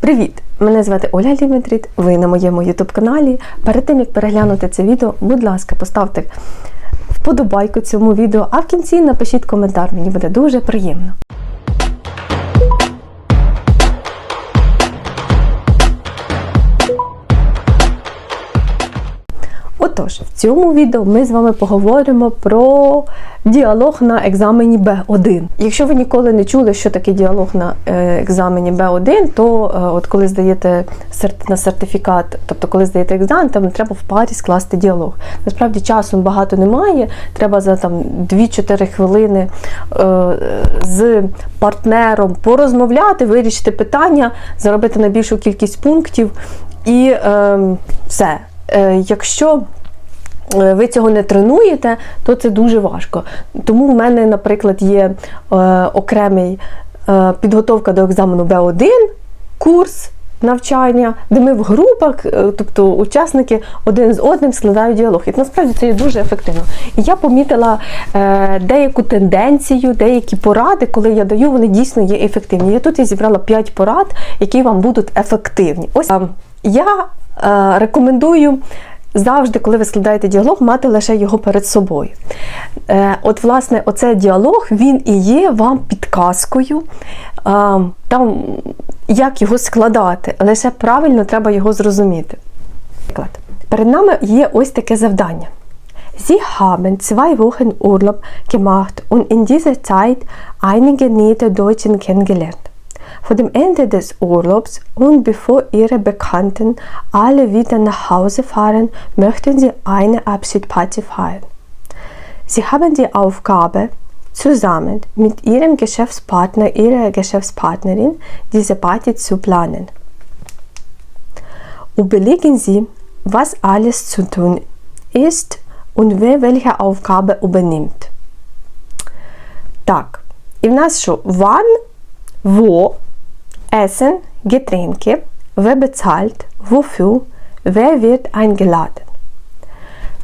Привіт! Мене звати Оля Ліметрід, ви на моєму YouTube каналі. Перед тим як переглянути це відео, будь ласка, поставте вподобайку цьому відео, а в кінці напишіть коментар, мені буде дуже приємно. Отож, в цьому відео ми з вами поговоримо про діалог на екзамені Б1. Якщо ви ніколи не чули, що таке діалог на е, екзамені Б1, то е, от коли здаєте на сертифікат, тобто коли здаєте екзамен, там треба в парі скласти діалог. Насправді часу багато немає, треба за там 2-4 хвилини е, з партнером порозмовляти, вирішити питання, заробити найбільшу кількість пунктів і е, все. Е, Якщо е, ви цього не тренуєте, то це дуже важко. Тому в мене, наприклад, є е, окремий підготовка до екзамену Б1 курс навчання, де ми в групах, тобто учасники один з одним складають діалог. І насправді це є дуже ефективно. І я помітила е, деяку тенденцію, деякі поради, коли я даю, вони дійсно є ефективні. Я тут я зібрала 5 порад, які вам будуть ефективні. Ось я рекомендую. Завжди, коли ви складаєте діалог, мати лише його перед собою. Е, от, власне, оцей діалог він і є вам підказкою, е, там, як його складати. Лише правильно треба його зрозуміти. Приклад. Перед нами є ось таке завдання. Sie haben zwei Wochen Urlaub gemacht und in dieser Zeit einige nette kennengelernt. Vor dem Ende des Urlaubs und bevor Ihre Bekannten alle wieder nach Hause fahren, möchten Sie eine Abschiedsparty feiern. Sie haben die Aufgabe, zusammen mit Ihrem Geschäftspartner, Ihrer Geschäftspartnerin diese Party zu planen. Überlegen Sie, was alles zu tun ist und wer welche Aufgabe übernimmt. Так, і в нас що? Wann, wo, Essen, Getränke, wer bezahlt, wofür, wer wird eingeladen.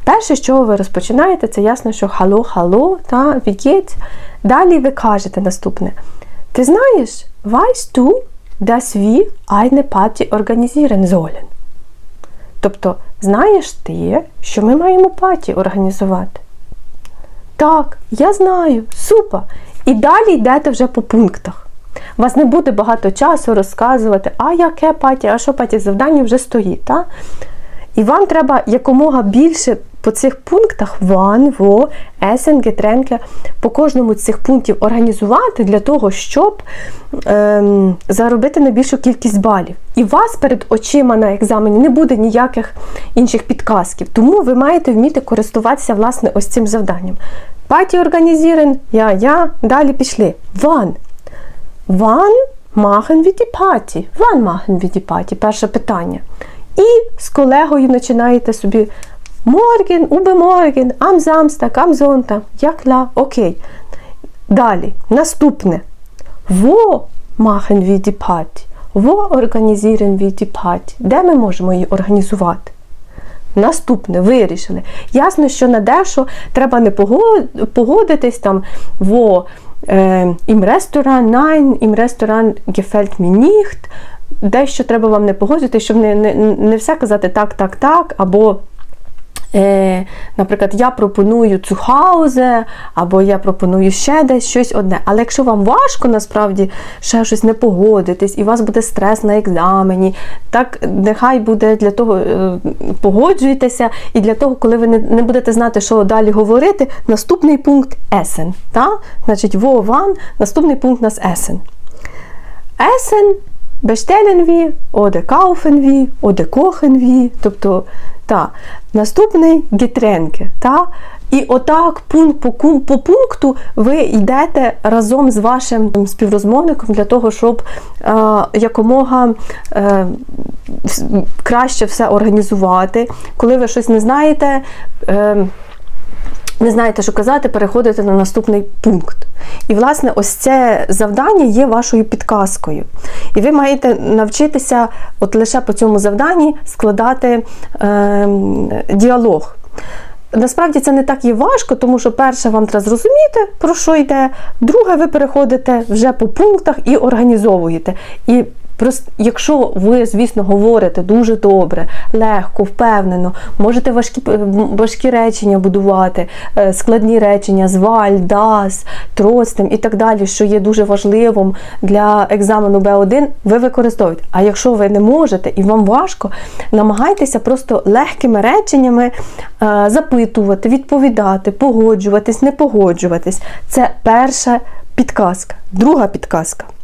Перше, з чого ви розпочинаєте, це ясно, що хало, хало та вікець. Далі ви кажете наступне. Ти знаєш, weißt du, dass wir eine Party organisieren sollen? Тобто, знаєш ти, що ми маємо паті організувати? Так, я знаю, супер. І далі йдете вже по пунктах. У вас не буде багато часу розказувати, а яке паті, а що паті завдання вже стоїть. Та? І вам треба якомога більше по цих пунктах ван, во, есен, гетренке, по кожному з цих пунктів організувати для того, щоб ем, заробити найбільшу кількість балів. І вас перед очима на екзамені не буде ніяких інших підказків. Тому ви маєте вміти користуватися власне ось цим завданням. Паті організірен, я, я, далі пішли. Ван. Wann machen wir die Party? Wann machen wir die Party? Перше питання. І з колегою починаєте собі Morgen, übermorgen, am Samstag, am Sonntag. Ja, klar, окей. Далі. Наступне. Wo machen wir die Party? Wo organisieren wir die Party? Де ми можемо її організувати? Наступне, вирішили. Ясно, що на дещо треба не погодитись там, во е, ресторан, Restaurant, nein, im Restaurant gefällt mir. Дещо треба вам не погодити, щоб не, не, не все казати так, так, так, або Е, наприклад, я пропоную цухаузе, або я пропоную ще десь щось одне. Але якщо вам важко насправді ще щось не погодитись, і у вас буде стрес на екзамені, так нехай буде для того е, погоджуйтеся, і для того, коли ви не, не будете знати, що далі говорити, наступний пункт есен. Та? Значить, во ван, наступний пункт нас есен. Есен bestellen wir, oder kaufen wir, oder kochen wir, тобто та, наступний гітренки. Та? І отак пункт по, по пункту ви йдете разом з вашим співрозмовником для того, щоб е, якомога е, краще все організувати. Коли ви щось не знаєте, е, не знаєте, що казати, переходите на наступний пункт. І, власне, ось це завдання є вашою підказкою. І ви маєте навчитися от лише по цьому завданні складати е, діалог. Насправді це не так і важко, тому що перше вам треба зрозуміти, про що йде, друге, ви переходите вже по пунктах і організовуєте. І якщо ви, звісно, говорите дуже добре, легко, впевнено, можете важкі, важкі речення будувати, е, складні речення, зваль, дас, тростем і так далі, що є дуже важливим для екзамену Б1, ви використовуєте. А якщо ви не можете і вам важко, намагайтеся просто легкими реченнями е, запитувати, відповідати, погоджуватись, не погоджуватись. Це перша підказка. Друга підказка.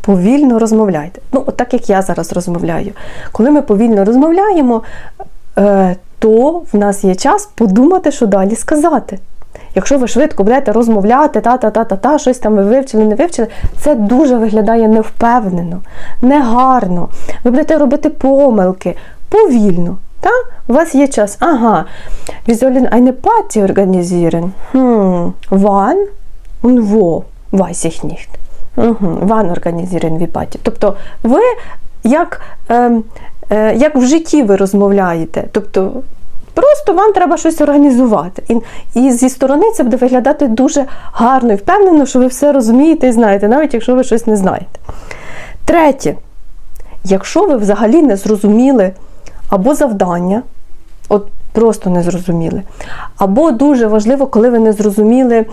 Повільно розмовляйте. Ну, от так як я зараз розмовляю. Коли ми повільно розмовляємо, е, то в нас є час подумати, що далі сказати. Якщо ви швидко будете розмовляти, та-та-та-та-та, щось там ви вивчили, не вивчили, це дуже виглядає невпевнено, негарно. Ви будете робити помилки повільно. Та? У вас є час. Ага. Візуалін Party organisieren. Hm. Wann und Угу. Organisieren wir Party? Тобто ви як, е, е, як в житті ви розмовляєте. Тобто Просто вам треба щось організувати. І, і зі сторони це буде виглядати дуже гарно і впевнено, що ви все розумієте і знаєте, навіть якщо ви щось не знаєте. Третє, якщо ви взагалі не зрозуміли або завдання, от просто не зрозуміли, або дуже важливо, коли ви не зрозуміли,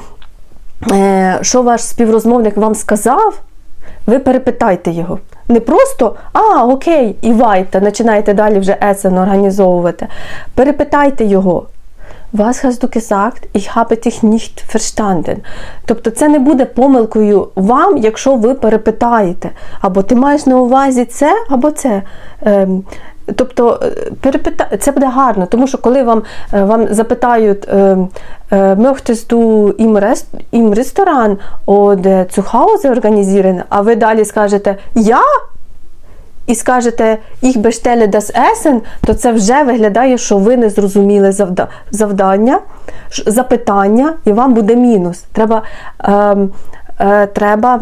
що ваш співрозмовник вам сказав, ви перепитайте його. Не просто а, окей, і вайте, починаєте далі вже есен організовувати. Перепитайте його. Was hast du gesagt? Ich habe. Тобто це не буде помилкою вам, якщо ви перепитаєте. Або ти маєш на увазі це, або це. Тобто перепита... це буде гарно, тому що коли вам вам запитають du im, Rest... im Restaurant oder zu Hause organisieren, а ви далі скажете Я? І скажете ich bestelle das Essen, то це вже виглядає, що ви не зрозуміли завда... завдання, запитання, і вам буде мінус. Треба, е, е, треба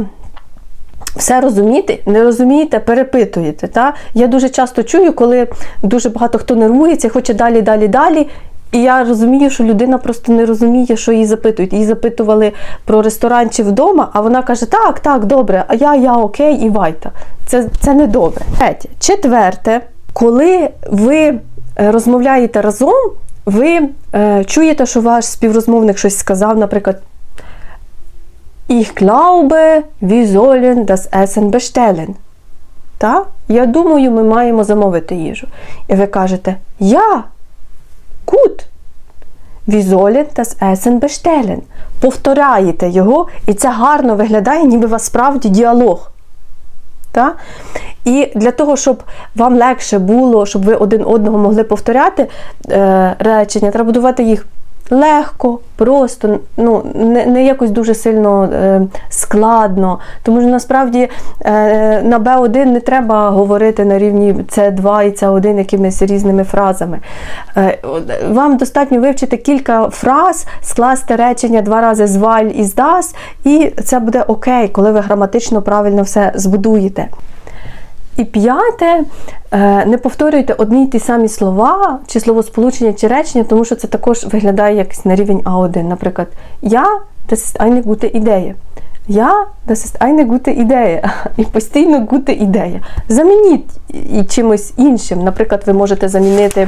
все розуміти, не розумієте, перепитуєте. Та? Я дуже часто чую, коли дуже багато хто нервується, хоче далі, далі, далі. І я розумію, що людина просто не розуміє, що її запитують. Її запитували про ресторан чи вдома, а вона каже: Так, так, добре, а я, я окей, і вайта. Це це не добре. Третє. Четверте, коли ви розмовляєте разом, ви е, чуєте, що ваш співрозмовник щось сказав, наприклад. Ich glaube, wir sollen das Essen bestellen. Та? Я думаю, ми маємо замовити їжу. І ви кажете, я, gut, wir sollen das Essen bestellen. Повторяєте його, і це гарно виглядає, ніби у вас справді діалог. Та? І для того, щоб вам легше було, щоб ви один одного могли повторяти е, речення, треба будувати їх легко, просто, ну, не не якось дуже сильно е, складно. Тому що насправді е, на Б1 не треба говорити на рівні С2 і С1 якимись різними фразами. Е, вам достатньо вивчити кілька фраз, скласти речення два рази зваль і здас, і це буде окей, коли ви граматично правильно все збудуєте. І п'яте, е, не повторюйте одні й ті самі слова, чи словосполучення, чи речення, тому що це також виглядає якось на рівень А1. Наприклад, я das ist eine gute Idee. Я das ist eine gute Idee. І постійно gute ідея. Замініть чимось іншим. Наприклад, ви можете замінити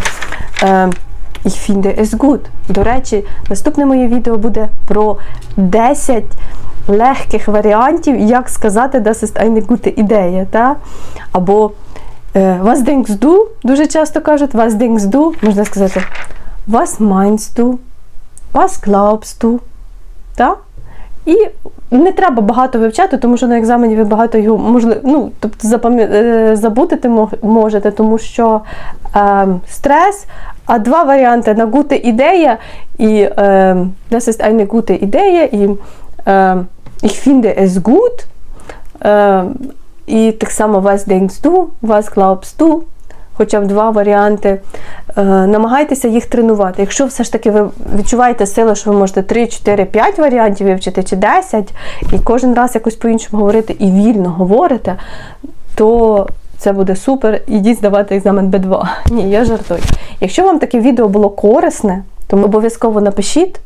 е, Ich finde es gut. До речі, наступне моє відео буде про 10 легких варіантів, як сказати, das ist eine gute. Та? Або was denkst du? Дуже часто кажуть, was denkst du? Можна сказати, was meinst du? Was glaubst du? Та? І не треба багато вивчати, тому що на екзамені ви багато його можливо, ну, тобто забудете можете, тому що е, стрес, а два варіанти на гути ідея і das ist eine gute ідея, і е, ich finde es gut. Е, і так само was denkst du, was glaubst du. Хоча б два варіанти. Е, намагайтеся їх тренувати. Якщо все ж таки ви відчуваєте сили, що ви можете 3, 4, 5 варіантів вивчити чи 10, і кожен раз якось по-іншому говорити і вільно говорите, то це буде супер. Ідіть здавати екзамен Б2. Ні, я жартую. Якщо вам таке відео було корисне, то обов'язково напишіть.